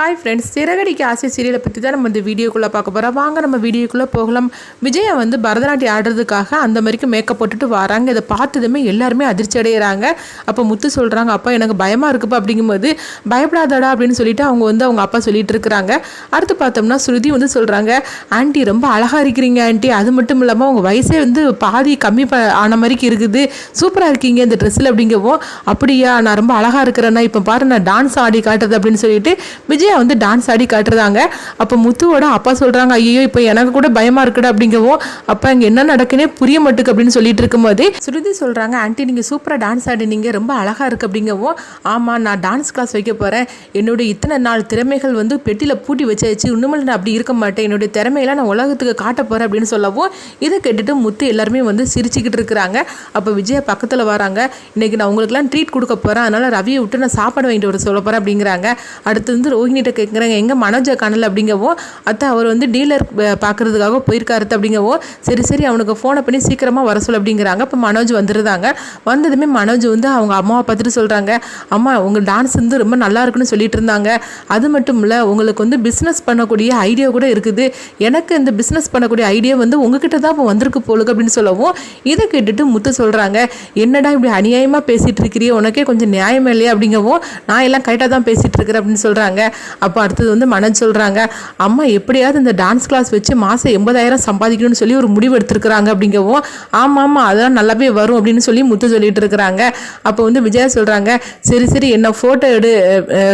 Hi friends சிறகடிக்கு ஆசை சீரியலை பற்றி தான் நம்ம இந்த வீடியோக்குள்ளே பார்க்க போகிறோம். வாங்க நம்ம வீடியோக்குள்ளே போகலாம். விஜயை வந்து பரதநாட்டியம் ஆடுறதுக்காக அந்த மாதிரிக்கு மேக்கப் போட்டுட்டு வராங்க. இதை பார்த்ததுமே எல்லாருமே அதிர்ச்சி அடைகிறாங்க அப்போ முத்து சொல்கிறாங்க அப்பா எனக்கு பயமாக இருக்குப்பா அப்படிங்கும்போது பயப்படாதடா அப்படின்னு சொல்லிட்டு அவங்க வந்து அவங்க அப்பா சொல்லிட்டு இருக்கிறாங்க அடுத்து பார்த்தோம்னா ஸ்ருதி வந்து சொல்கிறாங்க ஆண்டி ரொம்ப அழகாக இருக்கிறீங்க ஆண்டி. அது மட்டும் இல்லாமல் உங்கள் வயசே வந்து பாதி கம்மி ப ஆன மாதிரிக்கு இருக்குது. சூப்பராக இருக்கீங்க இந்த ட்ரெஸ்ஸில் அப்படிங்கவும் அப்படியா நான் ரொம்ப அழகாக இருக்கிறேன்னா இப்போ பாரு நான் டான்ஸ் ஆடி காட்டுறது அப்படின்னு சொல்லிட்டு விஜய் வந்து டான்ஸ் ஆடி காட்டுறாங்க. அப்போ முத்துவோட அப்பா சொல்கிறாங்க ஐயோ இப்போ எனக்கு கூட பயமாக இருக்குடா அப்படிங்கவும் அப்போ இங்கே என்ன நடக்குன்னே புரிய மாட்டுக்கு அப்படின்னு சொல்லிட்டு இருக்கும்போது ஸ்ருதி சொல்கிறாங்க ஆண்டி நீங்கள் சூப்பராக டான்ஸ் ஆடினீங்க ரொம்ப அழகாக இருக்கு அப்படிங்கவும் ஆமாம் நான் டான்ஸ் கிளாஸ் வைக்க போகிறேன் என்னுடைய இத்தனை நாள் திறமைகள் வந்து பெட்டியில் பூட்டி வச்சாச்சு. இன்னுமே நான் அப்படி இருக்க மாட்டேன். என்னுடைய திறமையெல்லாம் நான் உலகத்துக்கு காட்ட போகிறேன் அப்படின்னு சொல்லவும் இதை கேட்டுட்டு முத்து எல்லாருமே வந்து சிரிச்சுக்கிட்டு இருக்கிறாங்க. அப்போ விஜயா பக்கத்தில் வராங்க. இன்றைக்கி நான் உங்களுக்குலாம் ட்ரீட் கொடுக்க போகிறேன் அதனால் ரவியை விட்டு நான் சாப்பாடு வாங்கிட்டு வர சொல்ல போகிறேன் அப்படிங்கிறாங்க. அடுத்து வந்து ரோஹினிட்ட கேட்குறாங்க எங்கே மனோஜை காணல அப்படிங்கவோ அத்தை அவர் வந்து டீலர் பார்க்குறதுக்காக போயிருக்காரு அப்படிங்கவோ சரி சரி அவனுக்கு ஃபோனை பண்ணி சீக்கிரமாக வர சொல்ல அப்படிங்கிறாங்க. இப்போ மனோஜ் வந்துருந்தாங்க வந்ததுமே மனோஜ் வந்து அவங்க அம்மாவை பார்த்துட்டு சொல்கிறாங்க அம்மா உங்கள் டான்ஸ் வந்து ரொம்ப நல்லா இருக்குன்னு சொல்லிட்டு இருந்தாங்க. அது மட்டும் இல்லை உங்களுக்கு வந்து பிஸ்னஸ் பண்ணக்கூடிய ஐடியா கூட இருக்குது. எனக்கு இந்த பிஸ்னஸ் பண்ணக்கூடிய ஐடியா வந்து உங்ககிட்ட தான் இப்போ வந்திருக்கு போலுக்கு அப்படின்னு சொல்லவும் இதை கேட்டுட்டு முத்து சொல்கிறாங்க என்னடா இப்படி அநியாயமாக பேசிகிட்டு இருக்கிறியே? உனக்கே கொஞ்சம் நியாயம் இல்லையா? அப்படிங்கவும் நான் எல்லாம் கரெக்டாக தான் பேசிகிட்டு இருக்கிறேன் அப்படின்னு சொல்கிறாங்க அப்போ அடுத்தது வந்து மனோஜ் சொல்கிறாங்க அம்மா எப்படியாவது இந்த டான்ஸ் கிளாஸ் வச்சு மாதம் எண்பதாயிரம் சம்பாதிக்கணும்னு சொல்லி ஒரு முடிவு எடுத்திருக்கிறாங்க அப்படிங்கவும் ஆமாம் ஆமாம் அதெல்லாம் நல்லாவே வரும் அப்படின்னு சொல்லி முத்து சொல்லிட்டு இருக்கிறாங்க. அப்போ வந்து விஜயா சொல்கிறாங்க சரி சரி என்ன ஃபோட்டோ எடு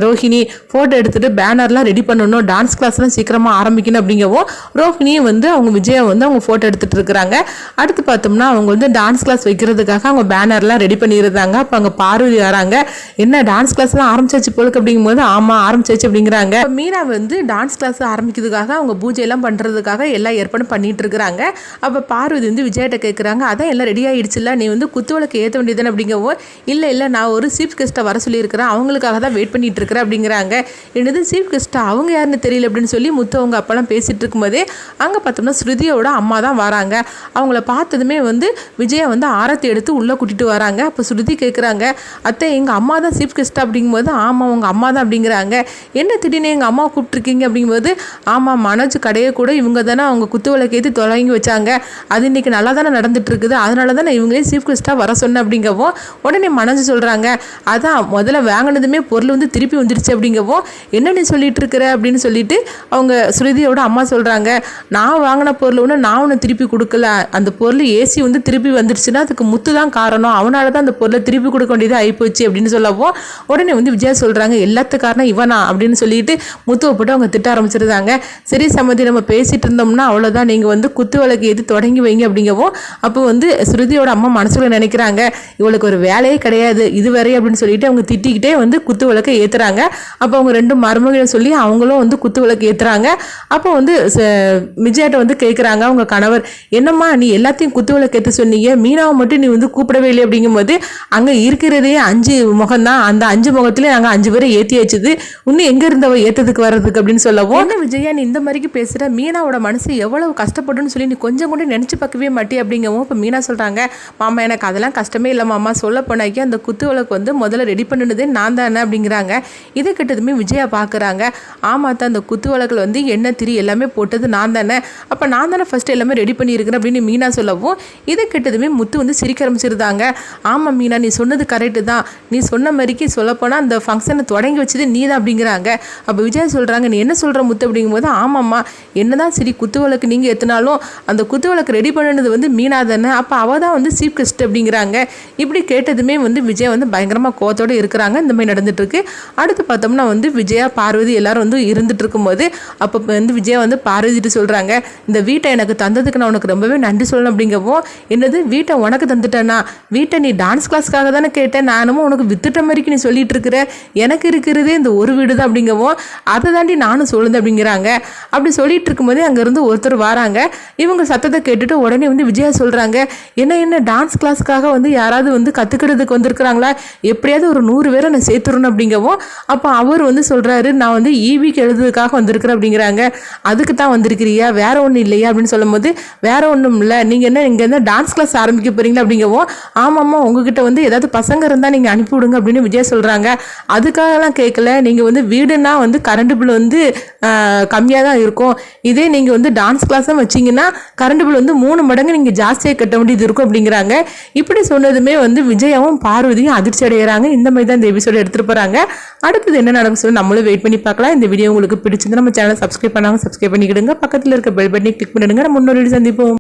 ரோஹிணி ஃபோட்டோ எடுத்துட்டு பேனர்லாம் ரெடி பண்ணணும் டான்ஸ் கிளாஸ்லாம் சீக்கிரமாக ஆரம்பிக்கணும் அப்படிங்கவும் ரோஹிணியும் வந்து அவங்க விஜயா வந்து அவங்க ஃபோட்டோ எடுத்துட்டு இருக்கிறாங்க. அடுத்து பார்த்தோம்னா அவங்க வந்து டான்ஸ் கிளாஸ் வைக்கிறதுக்காக அவங்க பேனர்லாம் ரெடி பண்ணியிருந்தாங்க. அப்போ அங்கே பார்வதி வராங்க என்ன டான்ஸ் கிளாஸ்லாம் ஆரம்பிச்சாச்சு போலுக்கு அப்படிங்கும்போது ஆமாம் ஆரம்பிச்சாச்சு அப்படிங்கிறாங்க. மீரா மீனா வந்து டான்ஸ் கிளாஸ் ஆரம்பிக்கிறதுக்காக அவங்க பூஜையெல்லாம் பண்ணுறதுக்காக எல்லா ஏற்பாடும் பண்ணிட்டு இருக்கிறாங்க அப்போ பார்வதி வந்து விஜய்கிட்ட கேட்குறாங்க அதான் எல்லாம் ரெடி ஆகிடுச்சுல நீ வந்து குத்துவிளக்கு ஏற்ற வேண்டியதுன்னு அப்படிங்கவோ இல்லை இல்லை நான் ஒரு சீஃப் கெஸ்ட்டை வர சொல்லியிருக்கிறேன் அவங்களுக்காக தான் வெயிட் பண்ணிட்டு இருக்கிறேன் அப்படிங்கிறாங்க. என்னது சீஃப் கெஸ்ட்டா அவங்க யாருன்னு தெரியல அப்படின்னு சொல்லி முத்து அவங்க அப்பெல்லாம் பேசிட்டு இருக்கும்போதே அங்கே பார்த்தோம்னா ஸ்ருதியோட அம்மா தான் வராங்க. அவங்கள பார்த்ததுமே வந்து விஜயா வந்து ஆரத்தி எடுத்து உள்ளே கூட்டிட்டு வராங்க. அப்போ ஸ்ருதி கேட்குறாங்க அத்தை எங்கள் அம்மா தான் சீஃப் கெஸ்ட் அப்படிங்கும்போது ஆமாம் உங்கள் அம்மா தான் அப்படிங்கிறாங்க. என்ன திடீர்னு எங்கள் அம்மா கூப்பிட்ருக்கீங்க அப்படிங்கும்போது ஆமாம் மனோஜ் கடையை கூட இவங்க தானே அவங்க குத்து விளக்கேற்றி தொடங்கி வச்சாங்க. அது இன்னைக்கு நல்லா தானே நடந்துட்டு இருக்குது அதனால தான் நான் இவங்களே சீஃப் கெஸ்ட்டாக வர சொன்னேன். அப்படிங்கவும் உடனே மனோஜ் சொல்கிறாங்க அதான் முதல்ல வாங்கினதுமே பொருள் வந்து திருப்பி வந்துருச்சு. அப்படிங்கவும் என்ன நீ சொல்லிட்டு இருக்கிற அப்படின்னு சொல்லிட்டு அவங்க ஸ்ருதியோட அம்மா சொல்கிறாங்க நான் வாங்கின பொருள் ஒன்று நான் ஒன்று திருப்பி கொடுக்கல. அந்த பொருள் ஏசி வந்து திருப்பி வந்துடுச்சுன்னா அதுக்கு முத்து தான் காரணம். அவனால தான் அந்த பொருளை திருப்பி கொடுக்க வேண்டியது ஆகிப்போச்சு அப்படின்னு சொல்லவும் உடனே வந்து விஜயா சொல்கிறாங்க எல்லாத்து காரணம் இவனா. அப்படின்னு சொல்லிட்டு முத்துவை போட்டு அவங்க திட்ட ஆரம்பிச்சிருந்தாங்க. சரி சம்மதி நம்ம பேசிட்டு இருந்தோம்னா அவ்வளோதான் நீங்கள் வந்து குத்து விளக்கு எது தொடங்கி வைங்க அப்படிங்கவும் அப்போ வந்து ஸ்ருதியோட அம்மா மனசுல நினைக்கிறாங்க இவளுக்கு ஒரு வேலையே கிடையாது. இதுவரை அப்படின்னு சொல்லிட்டு அவங்க திட்டிக்கிட்டே வந்து குத்து விளக்கை ஏற்றுறாங்க அப்போ அவங்க ரெண்டு மருமகளை சொல்லி அவங்களும் வந்து குத்து விளக்கு ஏற்றுறாங்க அப்போ வந்து ச- விஜயாட்ட வந்து கேட்குறாங்க அவங்க கணவர் என்னம்மா நீ எல்லாத்தையும் குத்து விளக்கு ஏற்ற சொன்னீங்க. மீனாவை மட்டும் நீ வந்து கூப்பிடவே இல்லை அப்படிங்கும்போது அங்கே இருக்கிறதே அஞ்சு முகம்தான். அந்த அஞ்சு முகத்துலேயே நாங்கள் அஞ்சு பேரை ஏற்றி வச்சுது. இன்னும் எங்கே இருந்தவ ஏற்றதுக்கு வர்றதுக்கு அப்படின்னு சொல்லவும் என்ன விஜயா நீ இந்த மாதிரிக்கு பேசுகிற மீனாவோட மனசு எவ்வளவு கஷ்டப்படுன்னு சொல்லி நீ கொஞ்சம் கூட நினச்சி பார்க்கவே மாட்டி அப்படிங்கவும் இப்போ மீனா சொல்கிறாங்க மாமா எனக்கு அதெல்லாம் கஷ்டமே இல்லை மாமா. சொல்ல போனாக்கி அந்த குத்து விளக்கு வந்து முதல்ல ரெடி பண்ணினதே நான் தானே அப்படிங்கிறாங்க. இதை கிட்டதுமே விஜயா பார்க்குறாங்க ஆமாம் தான் அந்த குத்து விளக்கில் வந்து எண்ணெய் திரி எல்லாமே போட்டது நான் தானே. அப்போ நான் தானே ஃபஸ்ட்டு எல்லாமே ரெடி பண்ணியிருக்கிறேன் அப்படின்னு மீனா சொல்லவும் இதை கிட்டதுமே முத்து வந்து சிரிக்க ஆரம்பிச்சிருந்தாங்க. ஆமாம் மீனா நீ சொன்னது கரெக்டு தான். நீ சொன்ன மாதிரிக்கு சொல்லப்போனால் அந்த ஃபங்க்ஷனை தொடங்கி வச்சது நீ தான் அப்படிங்கிறாங்க. அப்போ விஜய் சொல்கிறாங்க நீ என்ன சொல்கிற முத்து? அப்படிங்கும்போது ஆமாம்மா என்னதான் சரி குத்து விளக்கு நீங்கள் எத்தினாலும் அந்த குத்து விளக்கு ரெடி பண்ணினது வந்து மீனா தானே. அப்போ அவள் தான் வந்து சீஃப் கெஸ்ட் அப்படிங்கிறாங்க. இப்படி கேட்டதுமே வந்து விஜய் வந்து பயங்கரமாக கோத்தோடு இருக்கிறாங்க. இந்த மாதிரி நடந்துட்டுருக்கு. அடுத்து பார்த்தோம்னா வந்து விஜயா பார்வதி எல்லாரும் வந்து இருந்துட்டு இருக்கும்போது அப்போ வந்து விஜயா வந்து பார்வதிட்டு சொல்கிறாங்க இந்த வீட்டை எனக்கு தந்ததுக்கு நான் உனக்கு ரொம்பவே நன்றி சொல்லணும் அப்படிங்கவும் என்னது வீட்டை உனக்கு தந்துட்டேனா? வீட்டை நீ டான்ஸ் கிளாஸ்க்காக தானே கேட்டேன். நானும் உனக்கு வித்துட்ட மாதிரிக்கு நீ சொல்லிட்டு இருக்கிற. எனக்கு இருக்கிறதே இந்த ஒரு வீடு தான் அப்படிங்கவும் அதை தாண்டி நானும் சொல்லுது அப்படிங்கிறாங்க. அப்படி சொல்லிட்டு இருக்கும்போதே அங்கேருந்து ஒருத்தர் வராங்க. இவங்க சத்தத்தை கேட்டுட்டு உடனே வந்து விஜயா சொல்கிறாங்க என்ன என்ன டான்ஸ் கிளாஸ்க்காக வந்து யாராவது வந்து கற்றுக்கிறதுக்கு வந்திருக்கிறாங்களா? எப்படியாவது ஒரு நூறு பேரை நான் சேர்த்துறணும் அப்படிங்கவும் அப்போ அவர் வந்து சொல்கிறாரு நான் வந்து ஈபிக்கு எழுதுறதுக்காக வந்திருக்கிறேன் அப்படிங்கிறாங்க. அதுக்கு தான் வந்திருக்கிறியா? வேற ஒன்றும் இல்லையா? அப்படின்னு சொல்லும்போது வேற ஒன்றும் இல்லை. நீங்கள் என்ன இங்கே இருந்தால் டான்ஸ் கிளாஸ் ஆரம்பிக்க போகிறீங்களா அப்படிங்கவும் ஆமாம்மா உங்ககிட்ட வந்து ஏதாவது பசங்க இருந்தால் நீங்கள் அனுப்பி விடுங்க அப்படின்னு விஜய் சொல்கிறாங்க அதுக்காகலாம் கேட்கல. நீங்கள் வந்து வீடு வீடுனா வந்து கரண்ட் பில் வந்து கம்மியாக தான் இருக்கும். இதே நீங்கள் வந்து டான்ஸ் கிளாஸும் வச்சிங்கன்னா கரண்ட் பில் வந்து மூணு மடங்கு நீங்கள் ஜாஸ்தியாக கட்ட வேண்டியது இருக்கும் அப்படிங்கிறாங்க. இப்படி சொன்னதுமே வந்து விஜயாவும் பார்வதியும் அதிர்ச்சி அடைகிறாங்க இந்த மாதிரி தான் இந்த எபிசோடு எடுத்துகிட்டு போகிறாங்க அடுத்தது என்ன நடக்கும் சொல்லி நம்மளும் வெயிட் பண்ணி பார்க்கலாம். இந்த வீடியோ உங்களுக்கு பிடிச்சிருந்து நம்ம சேனலை சப்ஸ்கிரைப் பண்ணாமல் சப்ஸ்கிரைப் பண்ணிக்கிடுங்க. பக்கத்தில் இருக்க பெல் பட்டனை கிளிக் பண்ணிடுங்க. நம்ம முன்னோடி சந்திப்போம்.